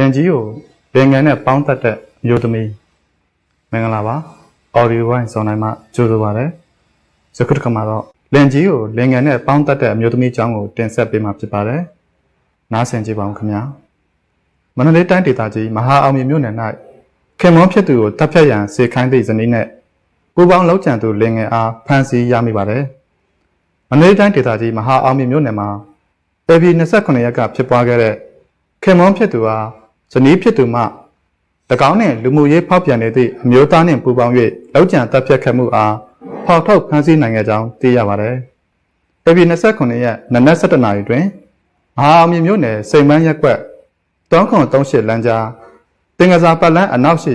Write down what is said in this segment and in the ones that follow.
လင်ကြီးကိုလင်ငယ်နဲ့ပေါင်းသက်တဲ့အမျိုးသမီးမင်္ဂလာပါအော်ဒီဝိုင်းဇွန်တိုင်းမှာကြိုဆိုပါရစေယခုတစ်ခါမှာတော့လင်ကြီးကိုလင်ငယ်နဲ့ပေါင်းသက်တဲ့အမျိုးသမီးအကြောင်းကိုတင်ဆက်ပေးမှာဖြစ်ပါတယ်နားဆင်ကြည့်ပါဦးခင်ဗျာမန္တလေးတိုင်းဒေသကြီးမဟာအောင်မြေမြို့နယ်၌ခင်မွန်ဖြစ်သူကိုတပ်ဖြတ်ရန်စေခိုင်းသည့်ဇနီးနဲ့ပူပေါင်းလောက်ကျန်သူလင်ငယ်အားဖမ်းဆီးရမိပါတယ်မန္တလေးတိုင်းဒေသကြီးမဟာအောင်မြေမြို့နယ်မှာ AP 29ရက်ကဖြစ်ပွားခဲ့တဲ့ခင်မွန်ဖြစ်သူဟာ ဇနီးဖြစ်သူမှ၎င်းနှင့်လူမှုရေးဖောက်ပြန်နေသည့်အမျိုးသားနှင့်ပူးပေါင်း၍လောက်ကျန်တပ်ဖြတ်ခဲ့မှုအားဖောက်ထုတ်ဖမ်းဆီးနိုင်ခဲ့ကြောင်းသိရပါတယ်။ AP 29ရက်နနက်7:00နာရီတွင်မဟာအောင်မြေမြို့နယ်စိန်မန်းရက်ကွက်3938လမ်းကြားတင်ကစားပတ်လန်းအနောက်ရှိ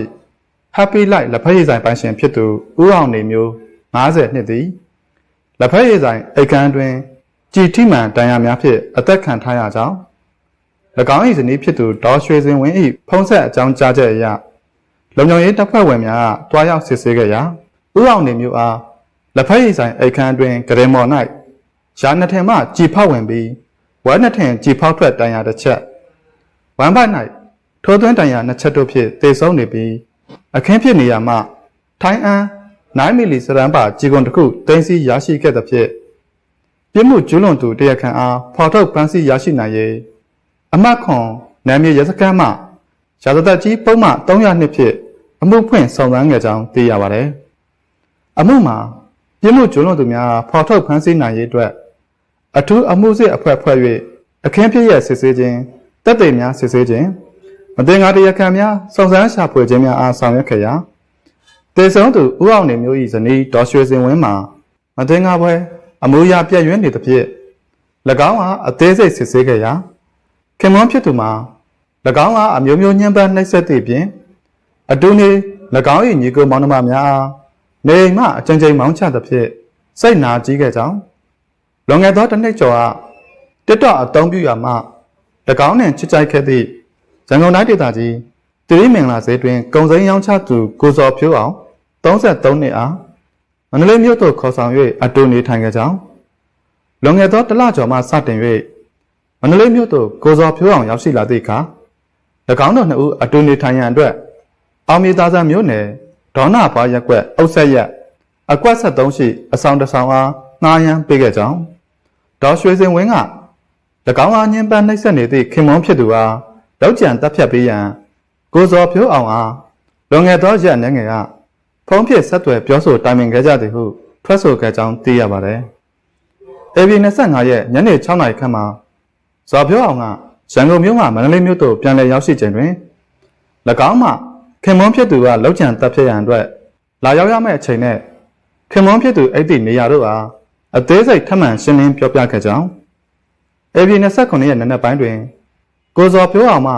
Happy Light လက်ဖက်ရည်ဆိုင်ပိုင်ရှင်ဖြစ်သူဦးအောင်နေမျိုး50နှစ်သည်လက်ဖက်ရည်ဆိုင်အိတ်ကန်းတွင်ကြည်ထိမှန်တန်ရာများဖြင့်အသက်ခံထားရကြောင်း၎ င်း၏ဇနီးဖြစ်သူဒေါ်ရွှေစင်ဝင်း၏ဖုံးဆက်အကြောင်းကြားချက်အရလုံခြုံရေးတပ်ဖွဲ့ဝင်များကတွားရောက်စစ်ဆေးခဲ့ရာဥအောင်နေမျိုးအားလက်ဖက်ရည်ဆိုင်အိတ်ခမ်းတွင်ဂရင်မော်၌ရှားနှစ်ထင်မှကြည်ဖောက်ဝင်ပြီးဝမ်းနှစ်ထင်ကြည်ဖောက်ထွက်တန်ရာတစ်ချက်ဝမ်းပိုက်၌ထိုးသွင်းတန်ရာနှစ်ချက်တို့ဖြင့်တေဆုံးနေပြီးအခင်းဖြစ်နေရာမှထိုင်းအန်း9မီလီစရန်ပါကြီးကွန်တစ်ခုတင်စီရရှိခဲ့သဖြင့်ပြစ်မှုကျူးလွန်သူတရားခံအားဖော်ထုတ်ဖမ်းဆီးရရှိနိုင်ရေး အမတ်ခွန်နာမည်ရဲစခန်းမှရာဇသက်ကြီးပုံမှန်300နှစ်ဖြင့်အမှုဖွင့်ဆောင်ရွက်ခဲ့ကြောင်းသိရပါတယ်။အမှုမှာပြစ်မှုကျူးလွန်သူများအားဖော်ထုတ်ဖမ်းဆီးနိုင်ရေးအတွက်အထူးအမှုစစ်အဖွဲ့ဖွဲ့၍အခင်းဖြစ်ရစစ်ဆေးခြင်းတပ်တွေများစစ်ဆေးခြင်းမတင်ကားတရားခံများစုံစမ်းရှာဖွေခြင်းများအားဆောင်ရွက်ခဲ့ရာတေဆုံးသူဦးအောင်နေမျိုး၏ဇနီးဒေါ်ရွှေစင်ဝင်းမှာမတင်ကားပွဲအမူအရာပြည့်ရွံ့နေသဖြင့်၎င်းဟာအသေးစိတ်စစ်ဆေးခဲ့ရာ ခင်မွန်းဖြစ်သူမှာ၎င်းကအမျိုးမျိုးညှဉ်းပန်းနှိပ်စက်သည့်ပြင်အတူနေ၎င်း၏ညီကိုမောင်နှမများအားနေအိမ်မှအကြိမ်ကြိမ်မောင်းချသဖြင့်စိတ်နာကြီးခဲ့ကြောင်းလွန်ခဲ့သောတစ်နှစ်ကျော်ကတစ်တော့အသုံးပြုရာမှ၎င်းနှင့်ချစ်ကြိုက်ခဲ့သည့်ရန်ကုန်တိုင်းဒေသကြီးတိရိမင်္ဂလာဈေးတွင်ကုံစိမ်းရောင်းချသူကိုစော်ဖြိုးအောင်33နှစ်အားမန္တလေးမြို့သို့ခေါ်ဆောင်၍အတူနေထိုင်ခဲ့ကြောင်းလွန်ခဲ့သောတစ်လကျော်မှစတင်၍ မန္တလေးမြို့သို့ကိုစော်ဖြိုးအောင်ရောက်ရှိလာသည့်အခါ၎င်းတို့နှစ်ဦးအတူနေထိုင်ရန်အတွက်အောင်မြေသားစံမြို့နယ်ဒေါနာဘာရက်ကွက်အုပ်ဆက်ရက်အကွက်73ရှိအဆောင်တစ်ဆောင်အားငှားရမ်းပေးခဲ့ကြောင်းဒေါ်ရွှေစင်ဝင်းက၎င်းအားညှဉ်းပန်းနှိပ်စက်နေသည့်ခင်မွန်ဖြစ်သူအားလောက်ကျန်တပ်ဖြတ်ပေးရန်ကိုစော်ဖြိုးအောင်အားလွန်ခဲ့သောရက်အနေငယ်ကဖုန်းဖြင့်ဆက်သွယ်ပြောဆိုတိုင်ပင်ခဲ့ကြသည်ဟုထွက်ဆိုခဲ့ကြောင်းသိရပါတယ်။ AB 25ရက်ညနေ6နာရီခန့်မှာ ဇော်ပြောအောင်ကရန်ကုန်မြို့မှမန္တလေးမြို့သို့ပြန်လည်ရောက်ရှိချိန်တွင်၎င်းမှခင်မွန်းဖြစ်သူကလောက်ကျန်တပ်ဖြစ်ရန်အတွက်လာရောက်ရမယ့်အချိန်နဲ့ခင်မွန်းဖြစ်သူအဲ့ဒီနေရာတို့အားအသေးစိတ်ထပ်မံရှင်းလင်းပြောပြခဲ့ကြောင်း AB 29ရက်နံနက်ပိုင်းတွင်ကိုဇော်ပြောအောင်မှ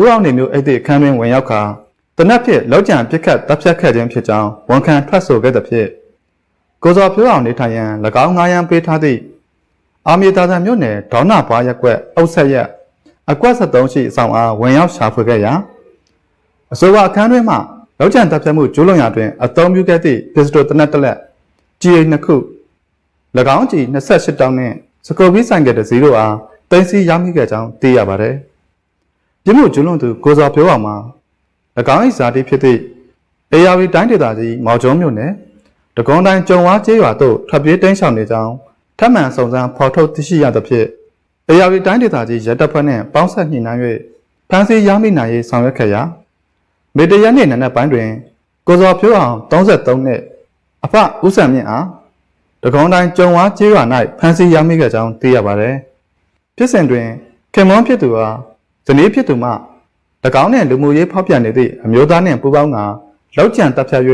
ဦးအောင်နေမျိုးအဲ့ဒီအခန်းတွင်ဝင်ရောက်ကာတနက်ဖြင့်လောက်ကျန်ပြစ်ခတ်တပ်ဖြတ်ခဲ့ခြင်းဖြစ်ကြောင်းဝန်ခံထွက်ဆိုခဲ့သဖြင့်ကိုစော်ပြောအောင်နေထိုင်ရန်၎င်းငားရန်ပေးထားသည့် အာမီတာဆန်မြို့နယ်ဒေါနာဘွားရက်ကွက်အုပ်ဆက်ရက်အကွက်73ရှိအဆောင်အားဝင်ရောက်ရှာဖွေခဲ့ရာအဆိုပါအခန်းတွင်မှလောက်ကျန်တပ်ဖြတ်မှုကျူးလွန်ရာတွင်အသုံးပြုခဲ့သည့်ပစ္စတိုတနက်တစ်လက်ကြီးအိနှစ်ခု၎င်းကြီး28တောင်းနှင့်စကိုဘီဆိုင်ကယ်တစ်စီးတို့အားတင်စီရမိခဲ့ကြောင်းသိရပါသည်ပြစ်မှုကျူးလွန်သူကိုစော်ပြောအောင်မှာ၎င်း၏ဇာတိဖြစ်သည့်အေယာဝီတိုင်းဒေသကြီးမော်ကျုံမြို့နယ်တကွန်တိုင်းကျုံဝါကျေးရွာသို့ထွက်ပြေးတိမ်းရှောင်နေကြောင်း ထပ်မံစုံစမ်းဖော်ထုတ်သိရှိရသဖြင့်အေယာဝီတိုင်းဒေသကြီးရဲတပ်ဖွဲ့နှင့်ပေါင်းဆက်ညှိနှိုင်း၍ဖမ်းဆီးရမိနိုင်ရေးဆောင်ရွက်ခဲ့ရာမေတရရက်နေ့နံနက်ပိုင်းတွင်ကိုစော်ဖြိုးအောင်33နှစ်အဖဦးစံမြင့်အားတကွန်တိုင်းကျုံဝါကျေးရွာ၌ဖမ်းဆီးရမိခဲ့ကြောင်းသိရပါသည်ဖြစ်စဉ်တွင်ခင်မွန်ဖြစ်သူအားဇနီးဖြစ်သူမှ၎င်းနှင့်လူမှုရေးဖောက်ပြန်နေသည့်အမျိုးသားနှင့်ပူးပေါင်းကလောက်ကျန်တပ်ဖြတ်၍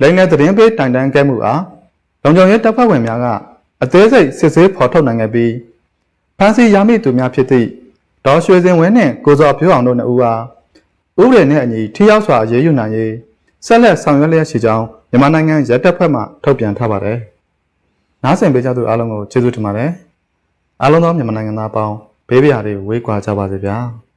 လိမ့်တဲ့သတင်းပေးတိုင်တန်းခဲ့မှုအားလုံခြုံရေးတပ်ဖွဲ့ဝင်များက အသေးစိတ်စစ်ဆေးဖော်ထုတ်နိုင်ခဲ့ပြီးဖမ်းဆီးရမိသူများဖြစ်သည့်ဒေါ်ရွှေစင်ဝင်းနှင့်ကိုစော်ဖြိုးအောင်တို့နှစ်ဦးအားဥပဒေနှင့်အညီထိရောက်စွာအရေးယူနိုင်ရေးဆက်လက်ဆောင်ရွက်လျက်ရှိကြောင်းမြန်မာနိုင်ငံရဲတပ်ဖွဲ့မှထုတ်ပြန်ထားပါတယ်။နားဆင်ပေးကြသူအားလုံးကိုကျေးဇူးတင်ပါတယ်။အားလုံးသောမြန်မာနိုင်ငံသားအပေါင်းဘေးပရာတွေဝေးကွာကြပါစေဗျာ။